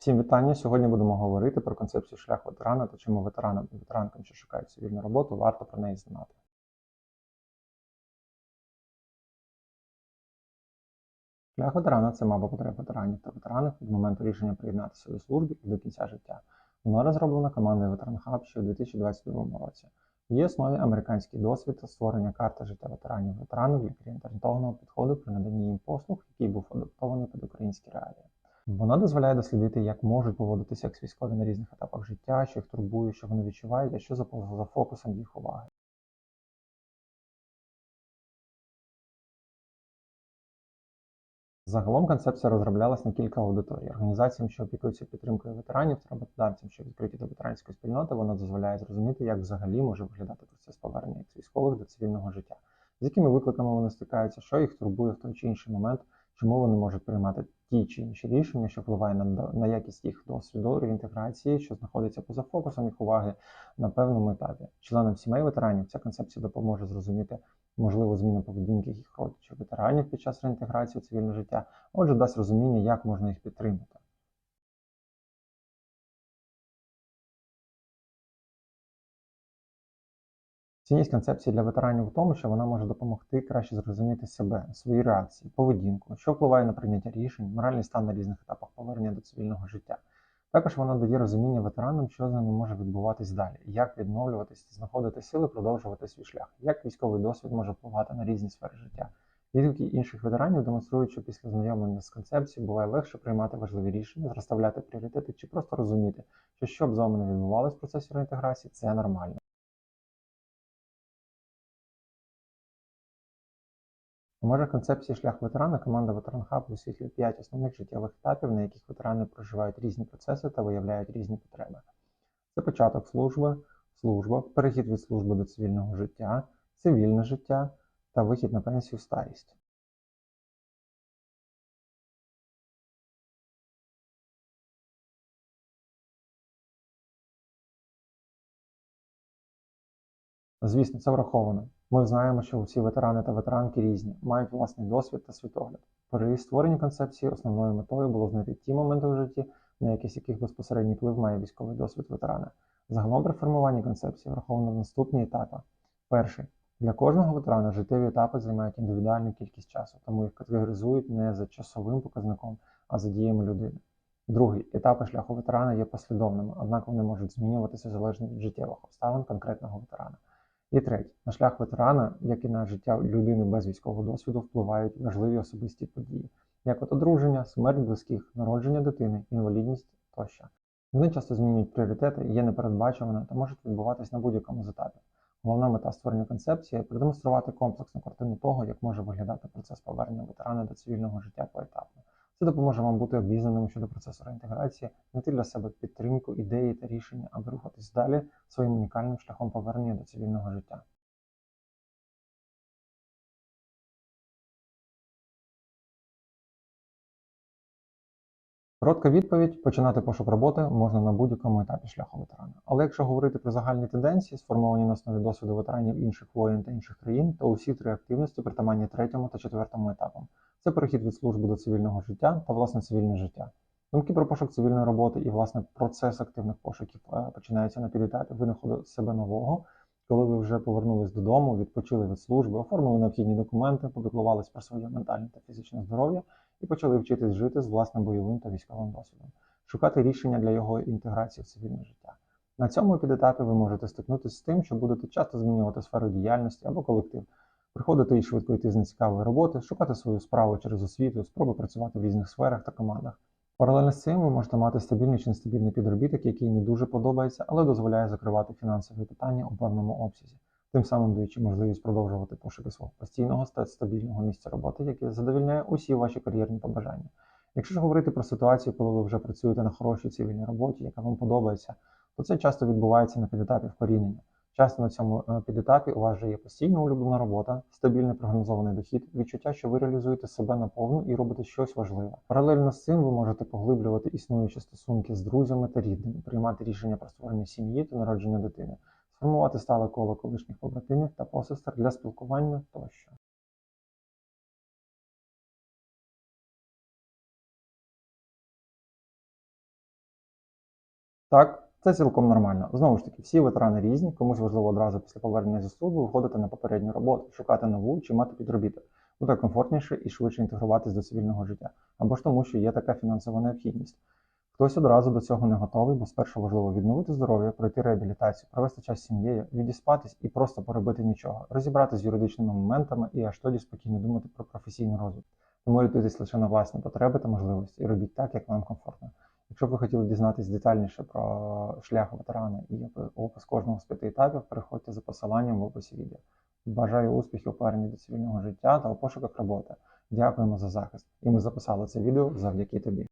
Всім вітання. Сьогодні будемо говорити про концепцію шлях ветерана та чому ветеранам і ветеранкам, що шукають цивільну роботу, варто про неї знати. Шлях ветерана це мапа потреб ветеранів та ветеранів від моменту рішення приєднатися до служби і до кінця життя. Вона розроблена командою Veteran Hub ще у 2022 році. Її основі американський досвід та створення карти життя ветеранів ветеранів для клієнт-орієнтованого підходу при наданні їм послуг, який був адаптований під українські реалії. Вона дозволяє дослідити, як можуть поводитися як військові на різних етапах життя, що їх турбує, що вони відчувають, а що за, фокусом їх уваги. Загалом концепція розроблялась на кілька аудиторій. Організаціям, що опікуються підтримкою ветеранів, та роботодавцям, що відкриті до ветеранської спільноти, вона дозволяє зрозуміти, як взагалі може виглядати процес повернення з військових до цивільного життя, з якими викликами вони стикаються, що їх турбує в той чи інший момент, чому вони можуть приймати ті чи інші рішення, що впливає на, на якість їх досвіду реінтеграції, що знаходиться поза фокусом їх уваги на певному етапі. Членам сімей ветеранів ця концепція допоможе зрозуміти можливу зміну поведінки їх родичів ветеранів під час реінтеграції у цивільне життя, отже, дасть розуміння, як можна їх підтримати. Цінність концепції для ветеранів у тому, що вона може допомогти краще зрозуміти себе, свої реакції, поведінку, що впливає на прийняття рішень, моральний стан на різних етапах повернення до цивільного життя. Також вона дає розуміння ветеранам, що з ними може відбуватись далі, як відновлюватись, знаходити сили, продовжувати свій шлях, як військовий досвід може впливати на різні сфери життя. Відгуки інших ветеранів демонструють, що після знайомлення з концепцією буває легше приймати важливі рішення, розставляти пріоритети чи просто розуміти, що що б з вами не відбувалось в процесі реінтеграції, це нормально. У межах концепції шлях ветерана команда Hub висвітлює 5 основних життєвих етапів, на яких ветерани проживають різні процеси та виявляють різні потреби. Це початок служби, служба, перехід від служби до цивільного життя, цивільне життя та вихід на пенсію старість. Звісно, це враховано. Ми знаємо, що всі ветерани та ветеранки різні, мають власний досвід та світогляд. При створенні концепції основною метою було знайти ті моменти в житті, на якісь яких безпосередній вплив має військовий досвід ветерана. Загалом при формуванні концепції враховано наступні етапи. Перший. Для кожного ветерана життєві етапи займають індивідуальну кількість часу, тому їх категоризують не за часовим показником, а за діями людини. Другий етапи шляху ветерана є послідовними, однак вони можуть змінюватися залежно від життєвих обставин конкретного ветерана. І третє, на шлях ветерана, як і на життя людини без військового досвіду, впливають важливі особисті події, як от одруження, смерть близьких, народження дитини, інвалідність тощо. Вони часто змінюють пріоритети, є непередбачуваними та можуть відбуватись на будь-якому з етапів. Головна мета створення концепції продемонструвати комплексну картину того, як може виглядати процес повернення ветерана до цивільного життя поетапно. Це допоможе вам бути обізнаним щодо процесу реінтеграції, знайти для себе підтримку, ідеї та рішення, аби рухатись далі своїм унікальним шляхом повернення до цивільного життя. Коротка відповідь: починати пошук роботи можна на будь-якому етапі шляху ветерана. Але якщо говорити про загальні тенденції, сформовані на основі досвіду ветеранів інших воєн та інших країн, то усі три активності притаманні третьому та четвертому етапам. Це перехід від служби до цивільного життя та власне цивільне життя. Думки про пошук цивільної роботи і власне процес активних пошуків е, починається на підетапі винаходу себе нового, коли ви вже повернулись додому, відпочили від служби, оформили необхідні документи, попіклувались про своє ментальне та фізичне здоров'я і почали вчитись жити з власним бойовим та військовим досвідом, шукати рішення для його інтеграції в цивільне життя. На цьому підетапі ви можете стикнутися з тим, що будете часто змінювати сферу діяльності або колектив, приходити і швидко йти з нецікавої роботи, шукати свою справу через освіту, спроби працювати в різних сферах та командах. Паралельно з цим ви можете мати стабільний чи нестабільний підробіток, який не дуже подобається, але дозволяє закривати фінансові питання у певному обсязі, тим самим даючи можливість продовжувати пошуки свого постійного та стабільного місця роботи, яке задовільняє усі ваші кар'єрні побажання. Якщо ж говорити про ситуацію, коли ви вже працюєте на хорошій цивільній роботі, яка вам подобається, то це часто відбувається на підетапі вкорінення. Часто на цьому е, підетапі у вас вже є постійна улюблена робота, стабільний прогнозований дохід, відчуття, що ви реалізуєте себе наповну і робите щось важливе. Паралельно з цим ви можете поглиблювати існуючі стосунки з друзями та рідними, приймати рішення про створення сім'ї та народження дитини, сформувати стале коло колишніх побратимів та посестер для спілкування тощо. Так, це цілком нормально. Знову ж таки, всі ветерани різні, комусь важливо одразу після повернення зі служби виходити на попередню роботу, шукати нову чи мати підробіток. Буде комфортніше і швидше інтегруватись до цивільного життя, або ж тому, що є така фінансова необхідність. Хтось одразу до цього не готовий, бо спершу важливо відновити здоров'я, пройти реабілітацію, провести час з сім'єю, відіспатись і просто поробити нічого, розібратися з юридичними моментами і аж тоді спокійно думати про професійний розвиток. Тому орієнтуйтесь лише на власні потреби та можливості і робіть так, як вам комфортно. Якщо б ви хотіли дізнатись детальніше про шлях ветерана і опис кожного з п'яти етапів, переходьте за посиланням в описі відео. Бажаю успіхів у поверненні до цивільного життя та у пошуках роботи. Дякуємо за захист. І ми записали це відео завдяки тобі.